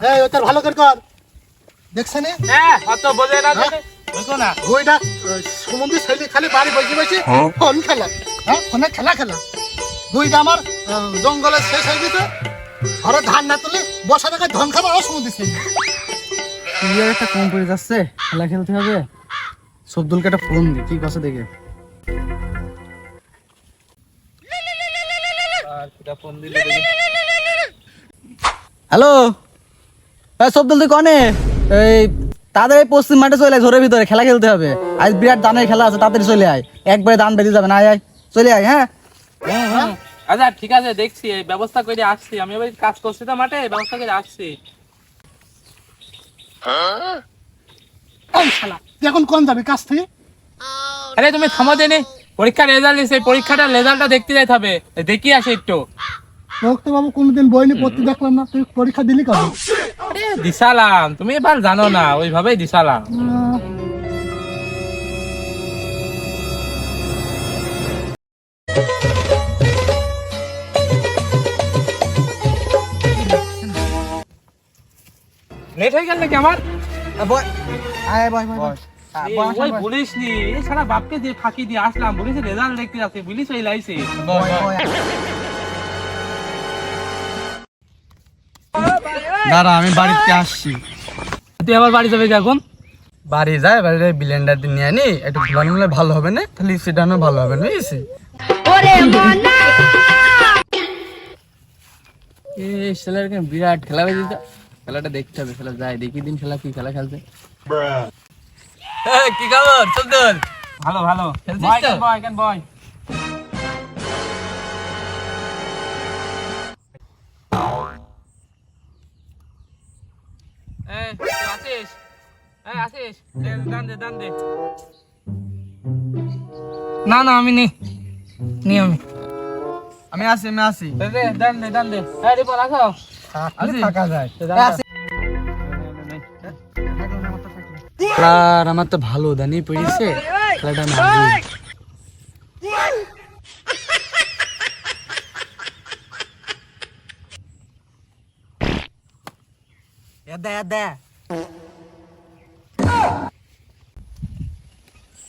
এই ওই তোর ভালো করে কর। দেখছে হ্যাঁ অত বোঝে না হ্যাঁ? দেখে। বুঝো না। ওইটা সমুদ্রের শৈলী খালি বাড়ি বসে বসে ফোন খেলা। হ্যাঁ ফোনে খেলা খেলা। বইটা আমার জঙ্গলের শেষ হয়ে গেছে। ঘরে ধান না তুলে বসা টাকায় ধন খাবার আর সমুদ্রের শৈলী ক্লিয়ার একটা কম পড়ে যাচ্ছে? খেলা খেলতে হবে। সবদুলকে একটা ফোন দি কি কথা দেখে। আর কিটা ফোন দিলে হ্যালো? হ্যাঁ সবদুল তুই কনে এই তাদের এই পশ্চিম মাঠে চলে আয় ঝোরের ভিতরে খেলা খেলতে হবে। আজ বিরাট দানের খেলা আছে তাড়াতাড়ি চলে আয়। একবারে দান বেরিয়ে যাবে না আয় আয়। চলে আয় হ্যাঁ? আচ্ছা ঠিক আছে দেখছি এই ব্যবস্থা করে আসছি। আমি এবার কাজ করছি তো মাঠে ব্যবস্থা করে আসছি। এই শালা তুই এখন কোন যাবি কাছ থেকে? আরে তুমি থামো দেনি পরীক্ষার রেজাল্ট দিছে পরীক্ষাটার রেজাল্টটা দেখতে যাইতে হবে। দেখি আসে একটু। তোকে তো বাবু কোনোদিন বই নিয়ে পড়তে দেখলাম না তুই পরীক্ষা দিলি কবে দিশালাম তুমি এবার জানো না ওইভাবেই দিশালাম লেট হয়ে গেল নাকি আমার বয়। আয় বয় বয় বয়। ওই বলিস নি। সারা বাপকে দিয়ে ফাঁকি দিয়ে আসলাম বলিস রেজাল্ট দেখতে যাচ্ছে বলিস ওই লাইছে। দাঁড়া আমি বাড়িতে আসছি। তুই আবার বাড়ি যাবে কি এখন? বাড়ি যায় বাড়িতে ব্লেন্ডার দিয়ে নিয়ে আনি একটু ঘুমানো হলে ভালো হবে না? তাহলে সেটানো ভালো হবে না বুঝেছি? এই ছেলের কেন বিরাট খেলা হয়ে যেত খেলাটা দেখতে হবে খেলা যায় দেখি দিন খেলা কি খেলা খেলছে। কি খবর? সবদুল ভালো ভালো। খেলছিস তো? বয় কেন বয় এই, আছিস? এই, আছিস? দে, দান দে, দান দে। না না আমি নি নি আমি। আমি আসি আমি আসি। দে, দান দে দান দে। এই রিপো রাখো আসি। থাকা যায়। দে। আর আমার তো ভালো দানি পড়েছে। খেলাটা আমি হারবো। এদা এদা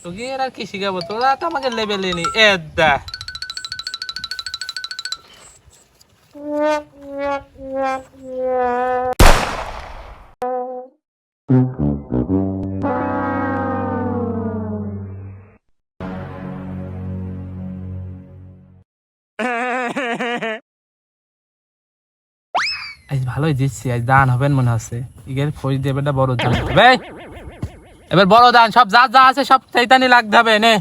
তোকে এর আর কি শিখাবো তোরা তো আমাকে লেভেলে নি এ দা আজ ভালোই দিচ্ছি আজ দান হবেন মনে হচ্ছে। ইগের ফৌজ দেবেটা বড় দান। হবে এবার বড় দান সব যা যা আছে সব চৈতানি লাগতে হবে নে।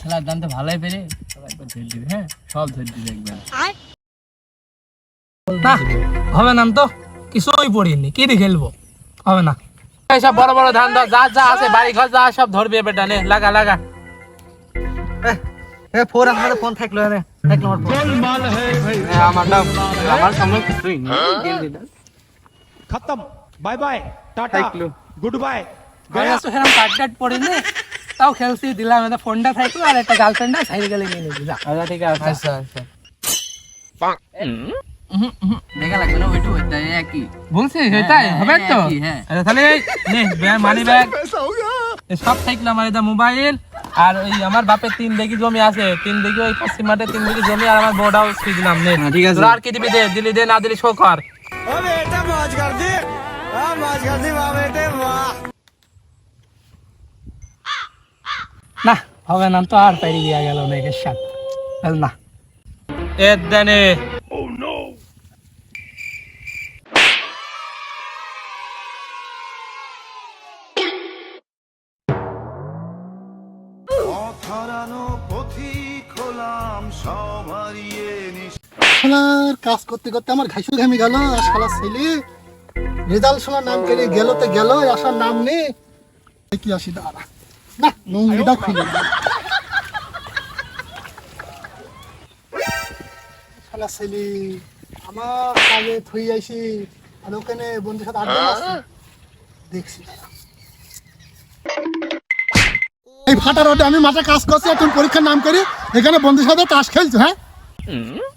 খেলার দান তো ভালোই পেরে সবাই ধরে দিবে হ্যাঁ? সব ধরে দিবে একবার। না হবে না তো? কিছুই পড়িনি কি দিয়ে খেলব? হবে না। সব বড় বড় ধান যা যা আছে বাড়ি ঘর যা সব ধরবে বেটা নে লাগা লাগা। এ ফোন আমার ফোন থাকল রে থাকল আমার ফোন। হে ভাই আমার নাম আমার সামনে খতম bye bye tata good bye. Gaya না। তাও খেলছি দিলাম এটা ফোনটা থাকল আর একটা গার্লফ্রেন্ড আছে সাইড গেলে নিয়ে যা। আচ্ছা ঠিক আছে। আচ্ছা আচ্ছা। হ্যাঁ, হ্যাঁ, হ্যাঁ, পাক মোবাইল আর ওই আমার বাপের তিন দেখি জমি আছে তিন দেখি ওই পশ্চিম মাঠে তিন দেখি জমি আর আমার বড়াও দিলাম নে। হ্যাঁ, ঠিক আছে। আর কি দিবি দে দিলি দে না দিলি শো কর। না হবে না তো আর পাইরি গেল না এর সাথ। না। এর দেনে। কাজ করতে করতে আমার ঘাইসু ঘামি গেল ছেলে। রেজাল্ট শোনার নাম করে গেল তো গেল আসার নাম নেই কি আসি, দাঁড়া। না খুলে। ছেলে, আমার কাজে থই আইছি, আর ওখানে বন্ধুর সাথে আড্ডা দেখছি এই ফাটার ওটা আমি মাঠে কাজ করছি, আর পরীক্ষার নাম করি এখানে বন্ধুর সাথে তাস খেলছো হ্যাঁ?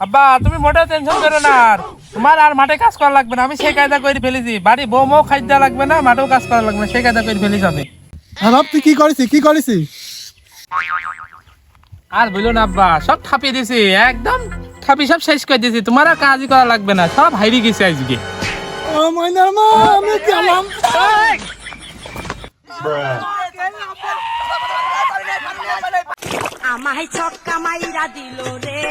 আব্বা তুমি মোটেও টেনশন করো না আর। তোমার আর মাঠে কাজ করা লাগবে না আমি সেই কায়দা করে ফেলেছি। বাড়ি বউ মৌ খাদ্য লাগবে না মাঠেও কাজ করা লাগবে না সেই কায়দা করে ফেলেছি আমি। বাপ তুই কি করেছিস? কি করেছিস? আর বলো না আব্বা সব থাপিয়ে দিছি একদম থাপি সব শেষ করে দিছি তোমার আর কাজই করা লাগবে না সব হাইরি গেছে আজকে। ও ময়নার মা আমি গেলাম। আমায় ছক্কা মাইরা দিল রে।